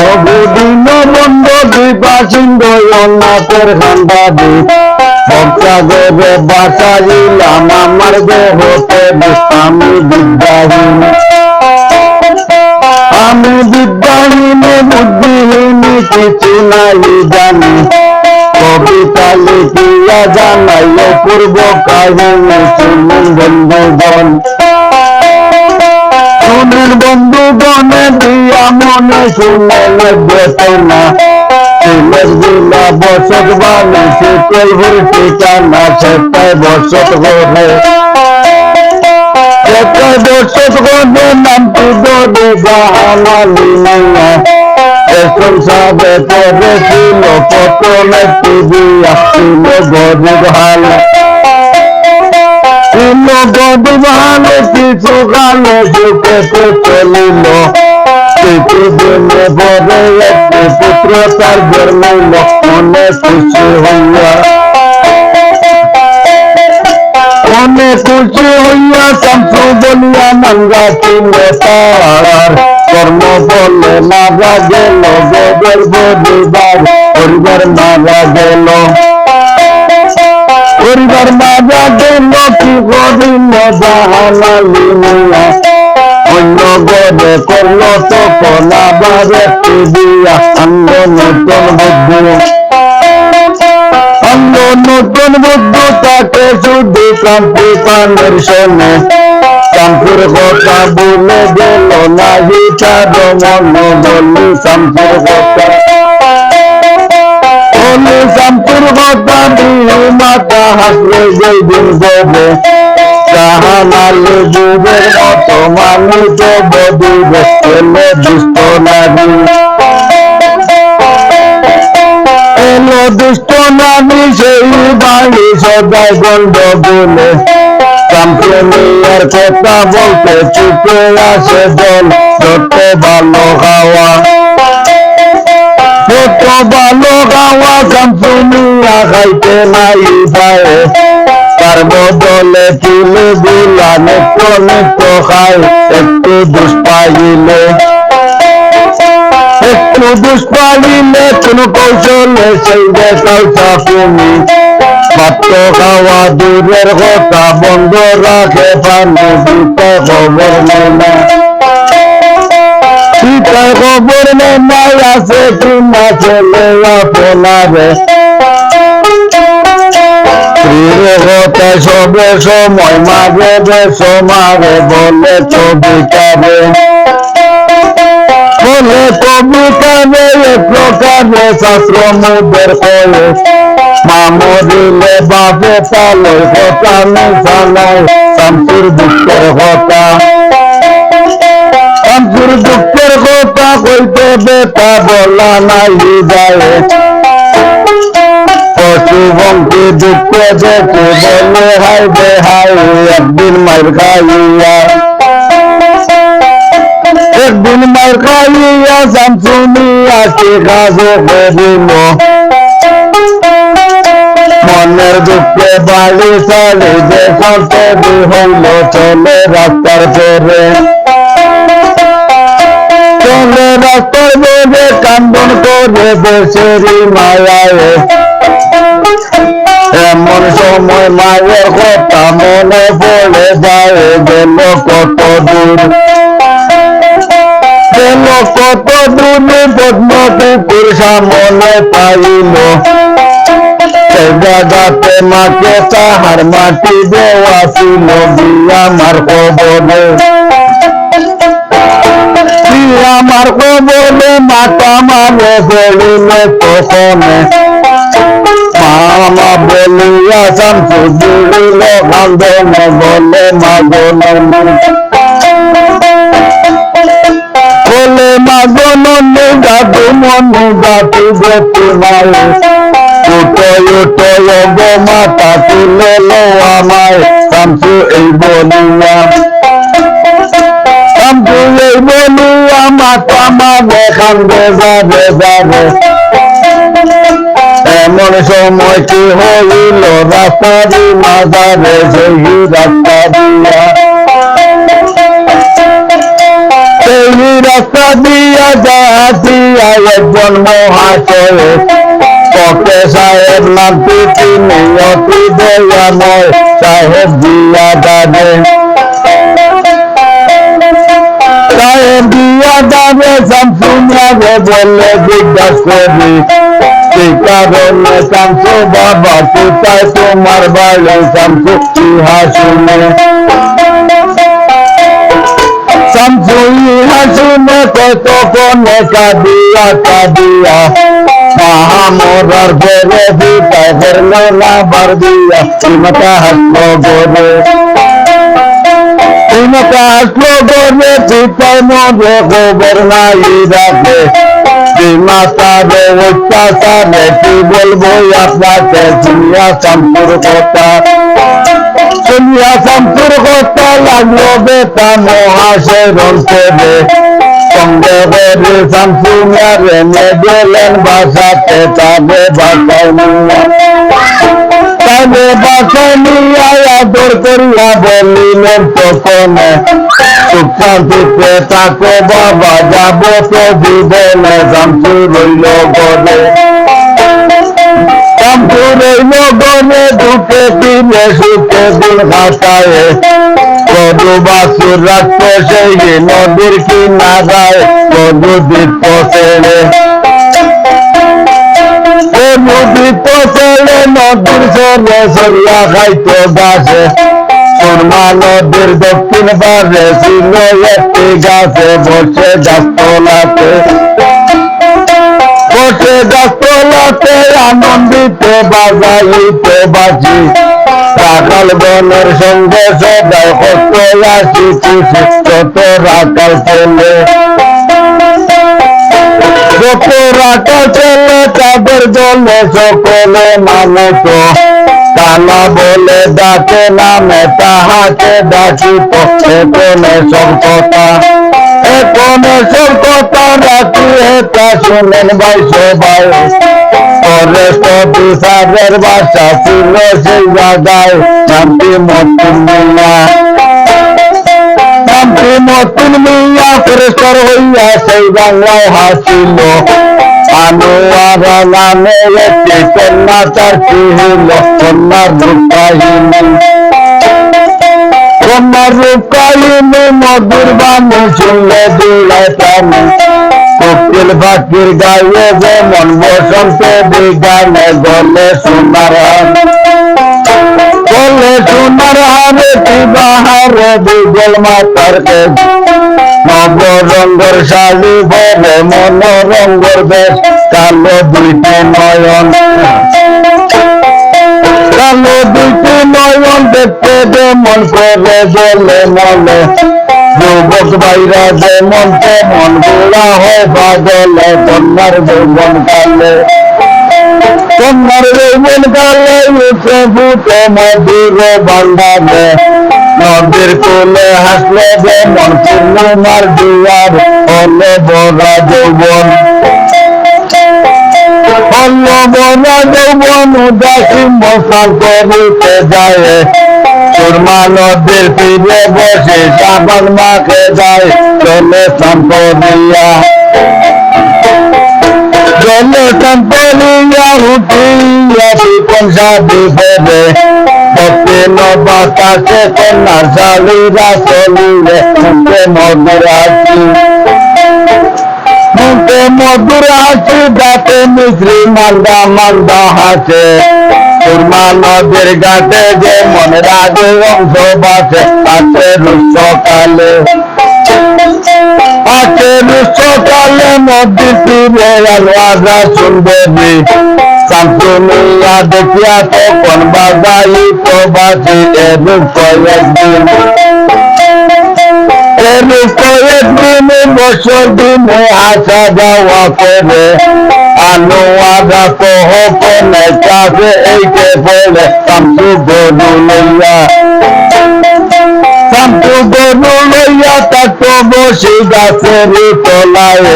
বহুদিন বন্ধ দুই বাসিন্দ অন্নাথের খান্ডাদি ভক্তাগরে বাঁচাইলাম আমার দেহতে আমি বিদ্যাহীন। আমি বুদ্ধিহীন, কিছু নাই জানি। কবিতা লিখিয়া জানাই পূর্ব কাহিনী বন্ধুগণ শুনেন বন্ধুগণে দিয়া মনে শুনে সিলের জেলা বসত বাণী শীতল ভুল ঠিকানা সেটাই বসত ঘরে সেটাই বসত মাইয়া? এখন সাবে পরে ছিল গরিব হাল। হালে কিছু গানে সুখে চলিল। ভরে একটি পুত্র তার জন্মিল মনে খুশি হইয়া। মনে খুশি হইয়া শামসু বলিয়া, নাঙ্গা চিনে তার কর্ম বলে মারা গেল গোবর পরিবার পরিবার মারা গেল পরিবার মারা গেল করিল জাহানালি মিয়া অন্য গড়ে করল আবার একটি দিয়া অন্য নতুন বুদ্ধি অন্য নতুন বুদ্ধি তাকে শুধু কান্তি পানের শোনে শামপুর কথা বলে গেল না হিতার মনে বলি শামপুর কথা দিয়ে মাথা হাসলে যেই দিন বলে জাহানালে যুগের মতো মানুষ বদিবে এলে দুষ্ট নারী এলো দুষ্ট নারী সেই বাড়ি সদাই গন্ড বলে কথা বলতে চুপে আসে দল ভালো খাওয়া যত ভালো খাওয়া কাম্পেনিয়া খাইতে নাই পায় তার বদলে তুলে দিলা নিত্য নিত্য খাই একটু দুষ পাইলে একটু দুষ পাইলে কোন কৌশলে সেই দেখাও চাকুনি মাত্র খাওয়া দূরের কথা বন্ধ রাখে পানি দিতে খবর নেনা দিতে খবর নেনা আছে কিনা ছেলে আপনারে। কথা সবে সময় মাঝে বেশো মারে বলে কবিতারে বলে কবিতারে এক প্রকারে শাস্ত্র মুদের কয়ে। মামরিলে বাপে তালে কথা মিশালায় শান্তির দুঃখের কথা শান্তির কথা কইতে বেতা বলা নাই যায় পশুবঙ্কে দুঃখ দেখে বলে হাই বে হাই একদিন মার খাইয়া। একদিন মার খাইয়া শামসুনিয়া কে কাজ করিল মনের দুঃখে বাড়ি সারি দেখতে হইল চলে রাস্তার চলে রাস্তার পরে কান্দন করে বসেরি মায়ায়। এমন সময় মায়ের কথা মনে পড়ে যায়, গেল কত দূর গেল কত দূর পদ্ম পুকুর সামনে পাইল। সে মাকে তাহার মাটি দেওয়া ছিল আমার খবরে আমার খবরে মাতা মানে ফেলিলে তখনে। মামা বলিয়া শামসু জুড়িল কান্দন বলে মাগন বলে মাতা, তুলে আমায় শামসু এই বলিয়া। মানে কান্দে যাবে যাবে। এমন সময় কি হইল রাস্তারি মাজারে সেই রাস্তা দিয়া। সেই রাস্তা দিয়া জাতিয়া একজন মহাশয়। পকে সাহেব নামটি তিনি, অতি দয়াময় সাহেব দিয়া দাদে সাহেব দিয়া দাদে শামসুমিয়াকে বললে জিজ্ঞাসা করি কি কারণে শামসু বাবা কোথায় তোমার বাড়ি শামসু ইহা শুনে শামসু ইহা শুনে কত কোনে কাঁদিয়া কাঁদিয়া মহামরার ঘরে দিতা ঘরলো না বার দিয়া চিমটা হাসলো গোরে চিমটা হাসলো গোবর নাই রাখে। মাতারে অত্যাচারে কি বলব, আপনাকে শুনিয়া শামসুর কথা শুনিয়া শামসুর কথা লাগল বেতা মহাশয় রন্তরে সঙ্গে বেরে শামসু মেরে নে গেলেন বাসাতে, তাবে বাসায় নিয়া তাবে নিয়া আদর করিয়া বলিলেন, তখনে সুখ তাকে বাবা যাব তো জীবনে শামসু রইল গলে শামসু রইল গলে দুঃখে দিলে সুখে দিন খাতায় কদু বাসুর রাখতো সেই নদীর কিনারায় কদু দ্বীপ ছেড়ে কদু দ্বীপ ছেড়ে নদীর সরে সরিয়া খাইতো গাছে সুরমা নদীর দক্ষিণ পারে ছিল একটি গাছে বসে গাছতলাতে। বসে গাছতলাতে আনন্দিতে বাজাইতে বাজি। রাখাল বনের সঙ্গে সবাই হস্ত আসি খুশি কত রাখাল ছেলে রাখাল ছেলে তাদের জলে সকলে মানুষ? কালা বলে ডাকে নামে তাহাকে এখনে সব কথা এখনে সব কথা রাখি এটা শুনেন ভাই সবাই। ফরেস্ট অফিসারের বাসা ছিল সেই জায়গায়, শান্তি মিয়া শান্তি মতিন মিয়া ফরেস্টার হইয়া সেই বাংলায় হাসিল। আনোয়ারা নামে একটি কন্যা তার হইল কন্যার রূপাহিনী কন্যার রূপাহিনী মধুর বাণী শুনলে দিলে প্রাণী। কোকিল পাখির গায়ে যেমন বসন্ত বিজ্ঞানে গলে সোনার গলে সোনার হারে বিবাহারে বিগল মাতার কেজ নবরঙ্গর শাড়ি ভরে মনোরঙ্গর বেশ কালো দুইটি নয়ন। কালো দুইটি নয়ন দেখতে যেমন করে জলে মলে যুবক ভাইরা যেমন তেমন গোড়া হয় পাগলে, কন্যার যৌবন কালে। কন্যার যৌবন কালে ফুটে মধুর বান্ধাবে নদীর কোলে হাসলে যেমন পূর্ণিমার দুয়ার হলে বড়া যৌবন। হলো বড়া যৌবন উদাসী মশাল করিতে যায়। তীরে বসে সাবান মাখে যায়। চলে সম্পদিয়া চলে সম্পদিয়া উঠিয়া বিপন সাধি ফেরে দক্ষিণ বাতাসে কন্যার শালীরা চলিলে মুখে মধুর হাসি মুখে মধুর হাসি দাঁতে মিশ্রি মালদা মালদা হাসে সুরমা নদীর ঘাটে যে মন রাগে অংশ বাসে আছে রুষ্ট কালে আছে রুষ্ট কালে নদী তীরে আলোয়াজা সুন্দরী শান্তনিয়া দেখিয়া তখন বাজাই প্রবাসী এরূপ কয়েকদিন এরূপ কয়েকদিন বছর দিনে আসা যাওয়া করে। আনোয়ারা কহ কনে কাছে এইকে বলে শামসু গরু লইয়া। শামসু গরু তাকে বসে তলায়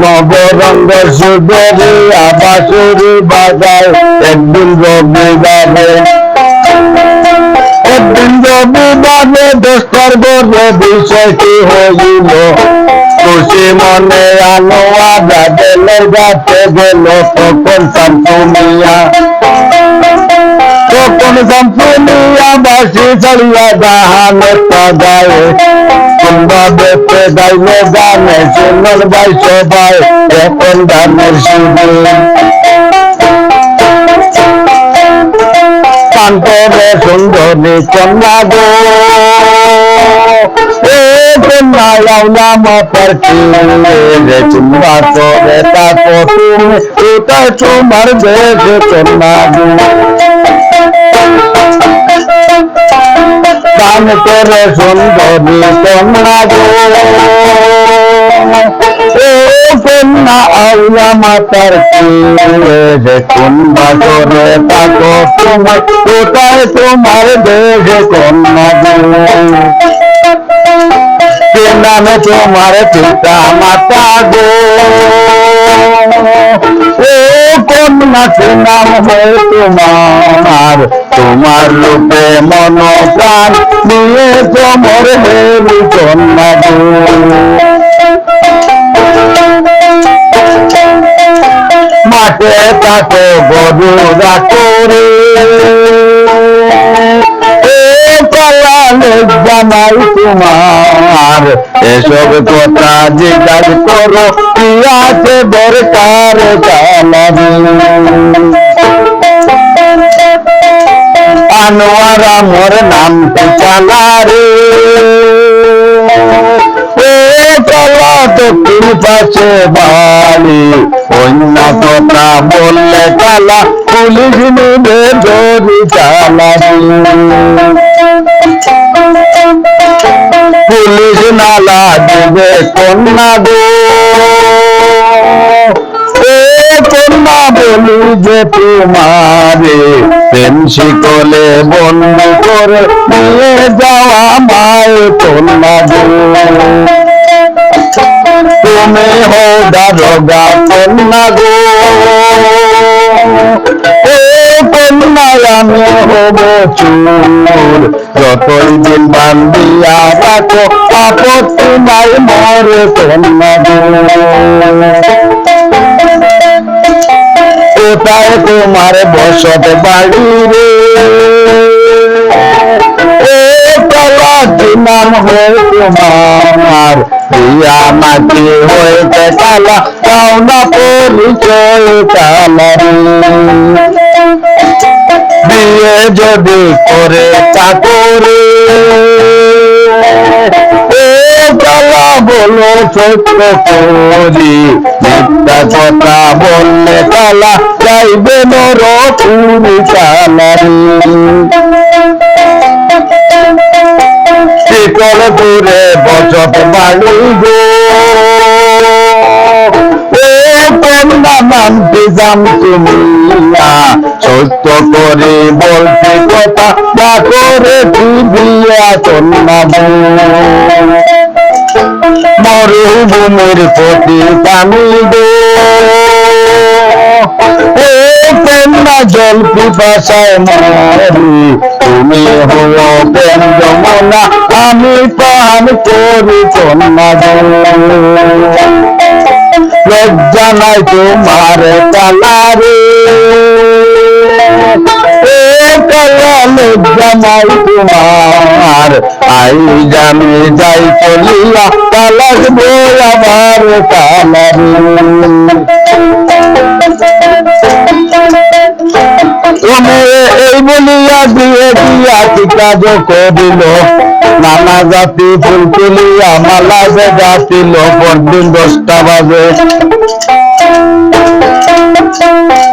নবরঙ্গের সুন্দরী আবাসুরি বাজায় একদিন রবিবারে একদিন রবিবারে দোস্তর বলে বিষয় কি হইল খুশি মনে গেলে যাতে গেল তখন তখন বাসি ছাড়িয়া জাহানে সাজায় তোমরা দেখতে গাইলে গানে সুন্দর ভাই সবাই এখন গানের সুযোগ কান্তরে সুন্দরী কন্যা গো এ কন্যা লাউলা মাতার রে চুম্বা করে তাকো তুমি এটা তোমার দেশে কন্যা গো কান করে সুন্দরী কন্যা গো। কন্যা আউলা মাতার কন্যা করে তাকো তোমার, কোথায় তোমার কন্যা গো? নামে তোমার পিতা মাতা গো? ও নাম হয় তোমার? তোমার রূপে মন প্রাণ নিয়ে তোমার হেরি কন্যা মাঠে তাকে গরুরা করে। এ পালালে জানাই তোমার, এসব কথা জিজ্ঞাসা করো, কি আছে দরকার জানাবি। আনোয়ারা মোর নাম চালা রে চলা দক্ষিণ পাশে বাড়ি অন্য কথা বললে চালা পুলিশ নিবে ধরি চালাবি পুলিশ নালা দিবে কন্যা গো। কন্যা বলি যে তোমারে, প্রেম শিকলে বন্ধু করে নিয়ে যাওয়া মায় কন্যা তুমি হো দারোগা কন্যা গো। আমি হব চুর যতই দিন বান্দিয়া রাখো আপত্তি নাই মরে কন্যা গো। কোথায় তোমার বসত বাড়ি নাম হয় তোমার প্রিয়া মাটি হয়েছে কালা পাওনা পরিচয় কালা বিয়ে যদি করে চাকরে বলো সত্য করি কথা বললে কালা যাইবে নর পুরি কালারি শিকল দূরে বচত বাড়ি গো। কন্যা নামটি জাম তুমি সত্য করে বলছি কথা না করে বিয়া কন্যা মরুভূমির প্রতি গো। কন্যা জল পিপাসায় মরি। তুমি হো প্রেম যমুনা, আমি পান করি কন্যা গো লজ্জা নাই তোমার কালারে। নাই তোমার, আই জানি যাই চলিয়া কালাস বই আমার কালারে। বলিয়া দিয়ে দিয়া কাজ করিল। নানা জাতি ফুল তুলিয়া মালা যে গাছিল পরদিন দশটা বাজে।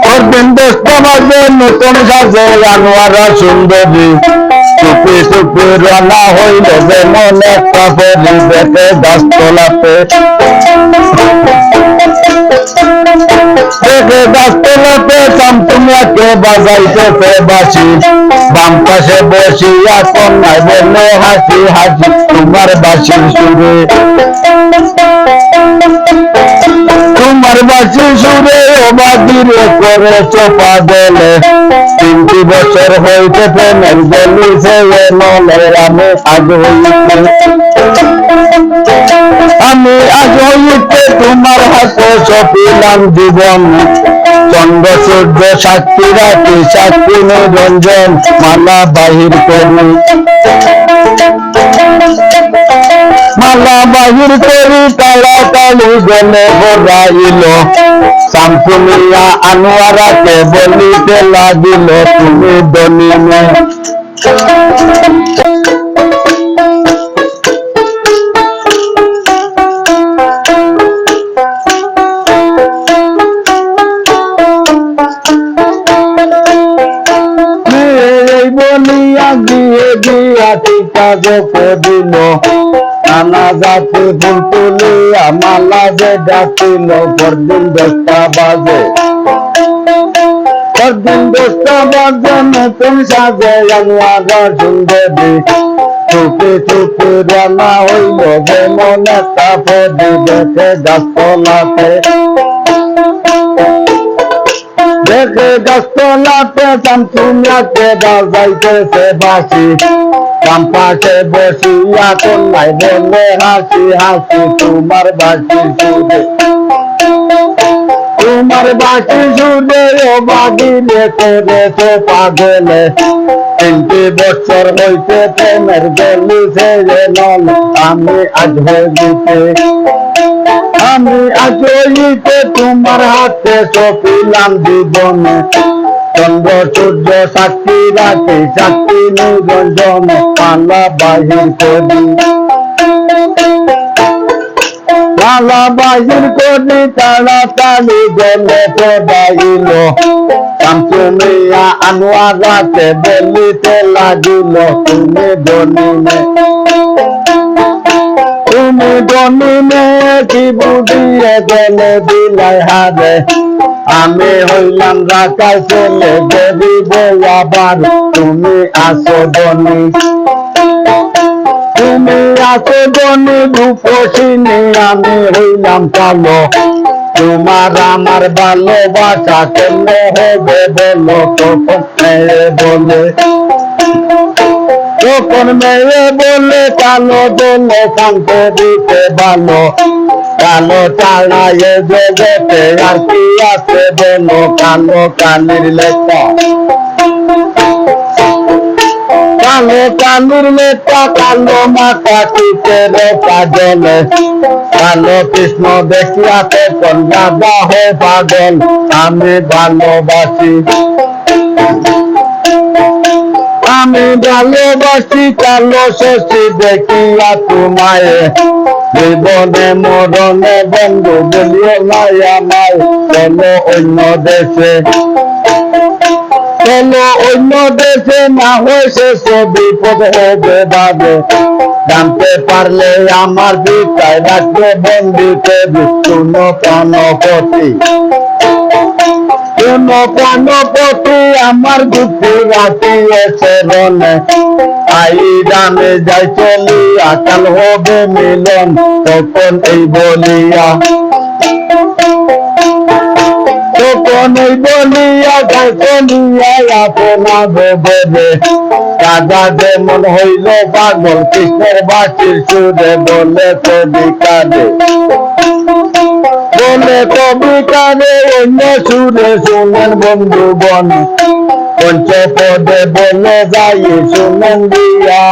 পরদিন দশটা বাজে, নতুন সাজে আনোয়ারা সুন্দরী। চুপি চুপি রানা হইল যে মনে কাপড়ি দেখে গাছ তোলাতে দেখে গাছ তোলাতে চামচুমিয়াকে বাজাইতেছে বাসি বাম পাশে বসিয়া কন্যায় বললে, হাসি হাসি, তোমার বাসির সুরে। তোমার বাসি সুরে অবাদিরে করে চোপা দেলে। তিনটি বছর হইতে প্রেমের গলি সে নলের আমি হইতে। আমি আজ হইতে তোমার হাতে সপিলাম জীবন। চন্দ্র, সূর্য সাক্ষী রাখি সাক্ষী নিরঞ্জন মালা বাহির করি। মালা বাহির করি তাড়াতাড়ি গলে বরাইল শামসুমিয়া আনোয়ারাকে বলিতে লাগিল, তুমি দনিমে টিকা দিল নানা জাতি ফুল তুলিয়া মালা যে ডাকিল। পরদিন দশটা বাজে। পরদিন দশটা বাজে, নতুন সাজে, আনোয়ারা সুন্দরী। চুপি চুপি রানা হইল যে মনে তাপদি দেখে গাছতলাতে। দেখে গাছতলাতে শামসুমিয়াকে বাজাইতেছে বাসি কাম্পাসে বসিয়া কন্যায় বলে, হাসি হাসি, তোমার বাসি সুরে তোমার বাসি সুরে ও বাগিলে করেছে পাগলে। তিনটি বছর হইতে প্রেমের গলি নন আমি আজ হইতে আমি আজ হইতে তোমার হাতে সপিলাম জীবনে। চন্দ্র, সূর্য, সাক্ষী রাখে সাক্ষী নিরঞ্জন পালা বাহির করি। পালা বাহির করি, তাড়াতাড়ি গলে পড়াইল শামসুমিয়া আনোয়ারাকে বলিতে লাগিল, তুমি দনিমে দনিমে কি বুঝিয়ে গেলে দিলাই হারে। আমি হইলাম রাখাল ছেলে, দেবী আবার। তুমি আসো দনি তুমি আসো দনি রূপসিনী, আমি হইলাম কালো। তোমার আমার ভালোবাসা কেমনে হবে বলো মেয়ে বলে। তখন মেয়ে বলে, কালো দোলে শান্ত দিতে ভালো। কালো চালায় জগতে আর কি আছে বলো কালো কালির লেখা। কালো কালির লেখা, কালো মাথা কিসের কাজলে কালো কৃষ্ণ দেখিয়াতে কন্যা হয়ে পাগল, আমি ভালোবাসি। আমি ভালোবাসি, কালো শশী দেখিয়া তোমায়। জীবনে মরণে বন্ধু বলিও নাই আমায়। চলো অন্য দেশে? চলো অন্য দেশে না হয়েছে ছবি হবে বাবে জানতে পারলে আমার পিতায় রাখবে বন্দিতে শুনো প্রাণপতি। কোন প্রাণপতি আমার রাখিয়েছে রনে আই রামে যাই চলি, আকাল হবে মিলন, তখন এই বলিয়া। তখন বলিয়া যাই চলিয়া, আপনা বেবে রাজা যেমন হইল পাগল, কৃষ্ণের বাসির সুরে বলে তো বিকারে কবিতা রে অন্য সুরে শুনেন বন্ধুগণ পঞ্চপদে বলে যাই শোনেন দিয়া